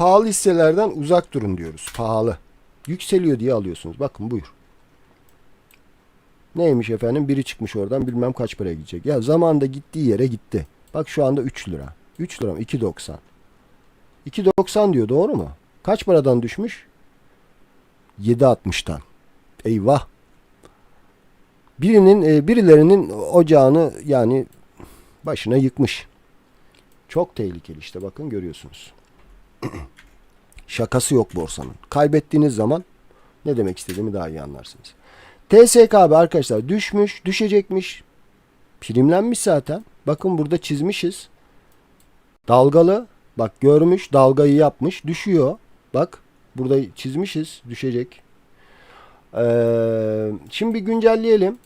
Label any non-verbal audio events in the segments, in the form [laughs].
pahalı hisselerden uzak durun diyoruz. Pahalı. Yükseliyor diye alıyorsunuz. Bakın buyur. Neymiş efendim? Biri çıkmış oradan bilmem kaç paraya gidecek. Ya zamanında gittiği yere gitti. Bak şu anda 3 lira. 3 lira mı? 2.90. 2.90 diyor doğru mu? Kaç paradan düşmüş? 7.60'tan. Eyvah. Birinin e, birilerinin ocağını yani başına yıkmış. Çok tehlikeli işte bakın görüyorsunuz. [clears throat] Şakası yok borsanın. Kaybettiğiniz zaman ne demek istediğimi daha iyi anlarsınız. TSK abi arkadaşlar düşmüş, düşecekmiş. Primlenmiş zaten. Bakın burada çizmişiz. Dalgalı. Bak görmüş, dalgayı yapmış, düşüyor. Bak burada çizmişiz, düşecek. Ee, şimdi güncelleyelim.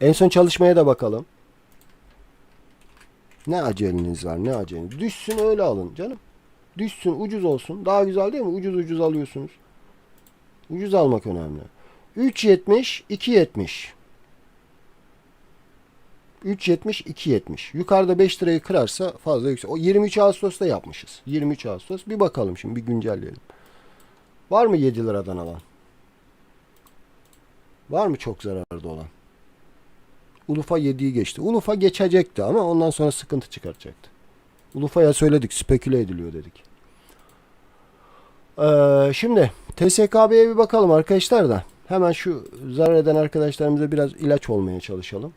En son çalışmaya da bakalım. Ne aceleniz var ne aceleniz. Düşsün öyle alın canım. Düşsün ucuz olsun. Daha güzel değil mi? Ucuz ucuz alıyorsunuz. Ucuz almak önemli. 3.70 2.70 3.70 2.70 Yukarıda 5 lirayı kırarsa fazla yüksek. O 23 Ağustos'ta yapmışız. 23 Ağustos. Bir bakalım şimdi bir güncelleyelim. Var mı 7 liradan alan? Var mı çok zararda olan? Ulufa 7'yi geçti. Ulufa geçecekti ama ondan sonra sıkıntı çıkartacaktı. Ulufa'ya söyledik. Speküle ediliyor dedik. Ee, şimdi TSKB'ye bir bakalım arkadaşlar da. Hemen şu zarar eden arkadaşlarımıza biraz ilaç olmaya çalışalım.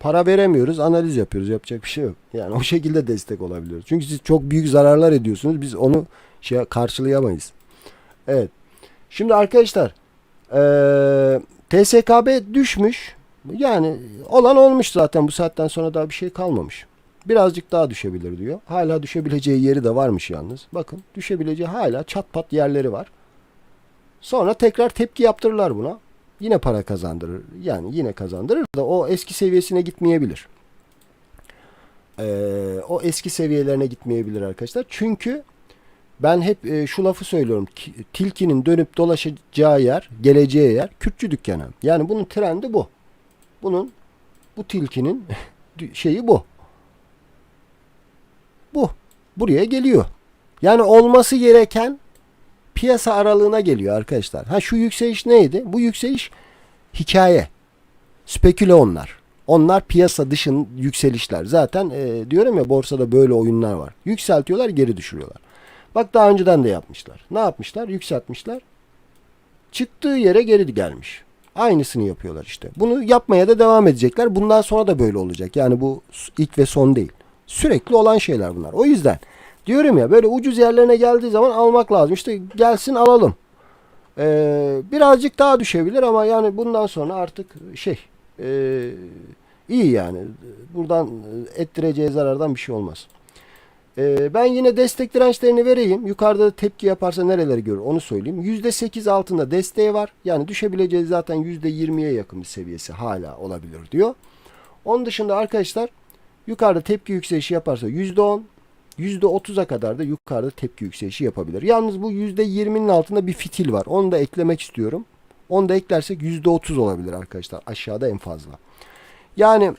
Para veremiyoruz, analiz yapıyoruz. Yapacak bir şey yok. Yani o şekilde destek olabiliyoruz. Çünkü siz çok büyük zararlar ediyorsunuz. Biz onu şey karşılayamayız. Evet. Şimdi arkadaşlar ee, TSKB düşmüş. Yani olan olmuş zaten bu saatten sonra daha bir şey kalmamış. Birazcık daha düşebilir diyor. Hala düşebileceği yeri de varmış yalnız. Bakın düşebileceği hala çat pat yerleri var. Sonra tekrar tepki yaptırırlar buna. Yine para kazandırır. Yani yine kazandırır da o eski seviyesine gitmeyebilir. Ee, o eski seviyelerine gitmeyebilir arkadaşlar. Çünkü ben hep e, şu lafı söylüyorum. Ki- Tilkinin dönüp dolaşacağı yer, geleceği yer Kürtçü dükkanı. Yani bunun trendi bu. Bunun bu tilkinin şeyi bu. Bu. Buraya geliyor. Yani olması gereken piyasa aralığına geliyor arkadaşlar. Ha şu yükseliş neydi? Bu yükseliş hikaye. Speküle onlar. Onlar piyasa dışın yükselişler. Zaten e, diyorum ya borsada böyle oyunlar var. Yükseltiyorlar geri düşürüyorlar. Bak daha önceden de yapmışlar. Ne yapmışlar? Yükseltmişler. Çıktığı yere geri gelmiş. Aynısını yapıyorlar işte. Bunu yapmaya da devam edecekler. Bundan sonra da böyle olacak. Yani bu ilk ve son değil. Sürekli olan şeyler bunlar. O yüzden diyorum ya böyle ucuz yerlerine geldiği zaman almak lazım. İşte gelsin alalım. Ee, birazcık daha düşebilir ama yani bundan sonra artık şey e, iyi yani. Buradan ettireceği zarardan bir şey olmaz. Ee, ben yine destek dirençlerini vereyim. Yukarıda da tepki yaparsa nereleri görür onu söyleyeyim. %8 altında desteği var. Yani düşebileceği zaten %20'ye yakın bir seviyesi hala olabilir diyor. Onun dışında arkadaşlar yukarıda tepki yükselişi yaparsa %10 %30'a kadar da yukarıda tepki yükselişi yapabilir. Yalnız bu %20'nin altında bir fitil var. Onu da eklemek istiyorum. Onu da eklersek %30 olabilir arkadaşlar. Aşağıda en fazla. Yani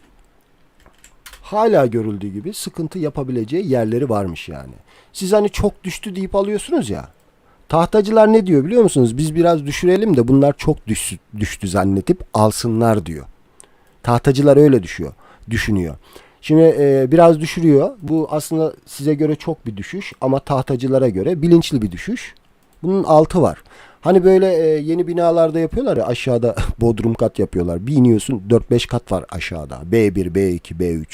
hala görüldüğü gibi sıkıntı yapabileceği yerleri varmış yani. Siz hani çok düştü deyip alıyorsunuz ya. Tahtacılar ne diyor biliyor musunuz? Biz biraz düşürelim de bunlar çok düştü, düştü zannedip alsınlar diyor. Tahtacılar öyle düşüyor, düşünüyor. Şimdi e, biraz düşürüyor. Bu aslında size göre çok bir düşüş ama tahtacılara göre bilinçli bir düşüş. Bunun altı var. Hani böyle e, yeni binalarda yapıyorlar ya aşağıda [laughs] bodrum kat yapıyorlar. Bir iniyorsun 4-5 kat var aşağıda. B1, B2, B3,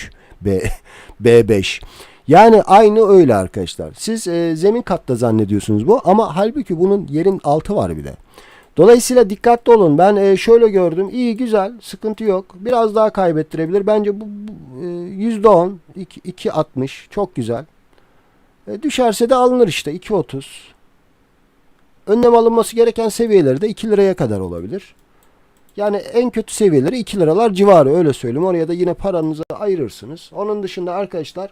B, [laughs] B5. Yani aynı öyle arkadaşlar. Siz e, zemin katta zannediyorsunuz bu ama halbuki bunun yerin altı var bir de. Dolayısıyla dikkatli olun. Ben e, şöyle gördüm. İyi güzel. Sıkıntı yok. Biraz daha kaybettirebilir. Bence bu, bu e, %10 2, 2.60 çok güzel. E, düşerse de alınır işte 2.30. Önlem alınması gereken seviyeleri de 2 liraya kadar olabilir. Yani en kötü seviyeleri 2 liralar civarı öyle söyleyeyim. Oraya da yine paranızı ayırırsınız. Onun dışında arkadaşlar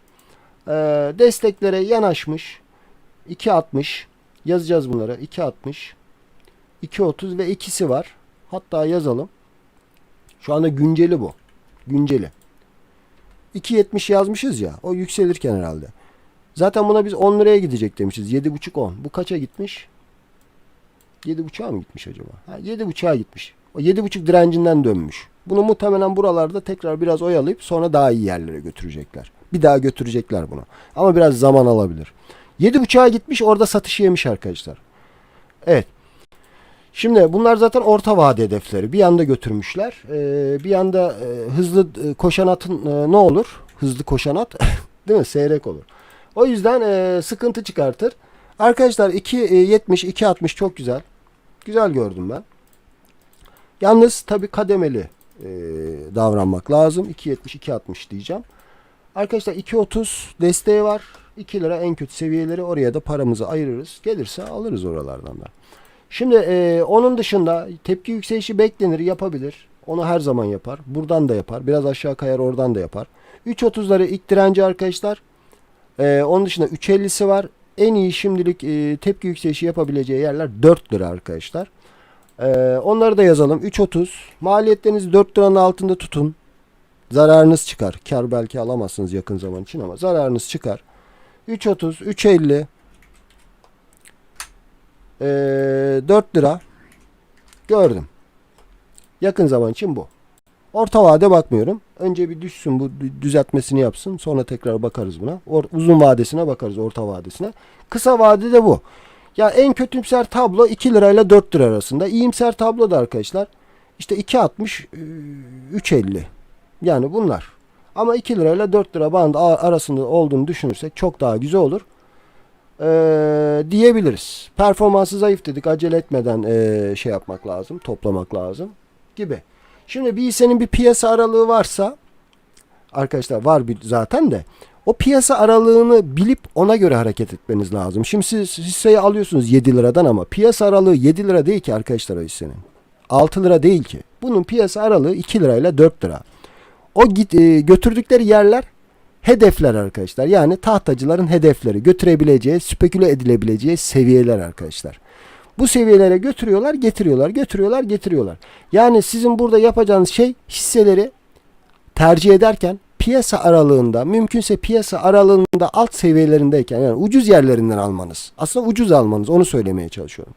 e, desteklere yanaşmış 2.60 yazacağız bunları 2.60 2.30 ve ikisi var. Hatta yazalım. Şu anda günceli bu. Günceli. 2.70 yazmışız ya. O yükselirken herhalde. Zaten buna biz 10 liraya gidecek demişiz. 7,5 10. Bu kaça gitmiş? 7,5'a mı gitmiş acaba? Ha, 7,5'a gitmiş. O 7,5 direncinden dönmüş. Bunu muhtemelen buralarda tekrar biraz oyalayıp sonra daha iyi yerlere götürecekler. Bir daha götürecekler bunu. Ama biraz zaman alabilir. 7,5'a gitmiş orada satış yemiş arkadaşlar. Evet. Şimdi bunlar zaten orta vade hedefleri. Bir yanda götürmüşler. Ee, bir yanda e, hızlı e, koşan atın e, ne olur? Hızlı koşan at [laughs] değil mi? Seyrek olur. O yüzden sıkıntı çıkartır. Arkadaşlar 2.70 2.60 çok güzel. Güzel gördüm ben. Yalnız tabi kademeli e, davranmak lazım. 2.70 2.60 diyeceğim. Arkadaşlar 2.30 desteği var. 2 lira en kötü seviyeleri oraya da paramızı ayırırız. Gelirse alırız oralardan da. Şimdi e, onun dışında tepki yükselişi beklenir yapabilir. Onu her zaman yapar. Buradan da yapar. Biraz aşağı kayar oradan da yapar. 3.30'ları ilk direnci arkadaşlar. E, onun dışında 3.50'si var. En iyi şimdilik e, tepki yükselişi yapabileceği yerler 4 lira arkadaşlar. E, onları da yazalım. 3.30. Maliyetlerinizi 4 liranın altında tutun. Zararınız çıkar. Kar belki alamazsınız yakın zaman için ama zararınız çıkar. 3.30, 3.50 ee, 4 lira gördüm. Yakın zaman için bu. Orta vade bakmıyorum. Önce bir düşsün bu dü- düzeltmesini yapsın. Sonra tekrar bakarız buna. Or- uzun vadesine bakarız orta vadesine. Kısa vadede bu. Ya en kötümser tablo 2 lirayla 4 lira arasında. İyimser tablo da arkadaşlar işte 2.60 e, 3.50. Yani bunlar. Ama 2 lirayla 4 lira bandı arasında olduğunu düşünürsek çok daha güzel olur. Ee, diyebiliriz. Performansı zayıf dedik. Acele etmeden ee, şey yapmak lazım. Toplamak lazım. Gibi. Şimdi bir hissenin bir piyasa aralığı varsa arkadaşlar var bir zaten de o piyasa aralığını bilip ona göre hareket etmeniz lazım. Şimdi siz hisseyi alıyorsunuz 7 liradan ama piyasa aralığı 7 lira değil ki arkadaşlar o hissenin. 6 lira değil ki. Bunun piyasa aralığı 2 lirayla 4 lira. O git, e, götürdükleri yerler hedefler arkadaşlar. Yani tahtacıların hedefleri götürebileceği, speküle edilebileceği seviyeler arkadaşlar. Bu seviyelere götürüyorlar, getiriyorlar, götürüyorlar, getiriyorlar. Yani sizin burada yapacağınız şey hisseleri tercih ederken piyasa aralığında, mümkünse piyasa aralığında alt seviyelerindeyken yani ucuz yerlerinden almanız. Aslında ucuz almanız onu söylemeye çalışıyorum.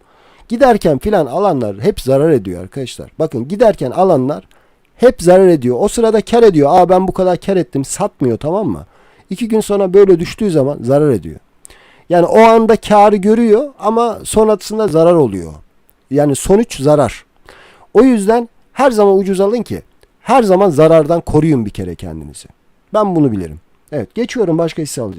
Giderken filan alanlar hep zarar ediyor arkadaşlar. Bakın giderken alanlar hep zarar ediyor. O sırada kar ediyor. Aa ben bu kadar kar ettim. Satmıyor tamam mı? İki gün sonra böyle düştüğü zaman zarar ediyor. Yani o anda karı görüyor ama sonrasında zarar oluyor. Yani sonuç zarar. O yüzden her zaman ucuz alın ki her zaman zarardan koruyun bir kere kendinizi. Ben bunu bilirim. Evet geçiyorum başka hisse alacağız.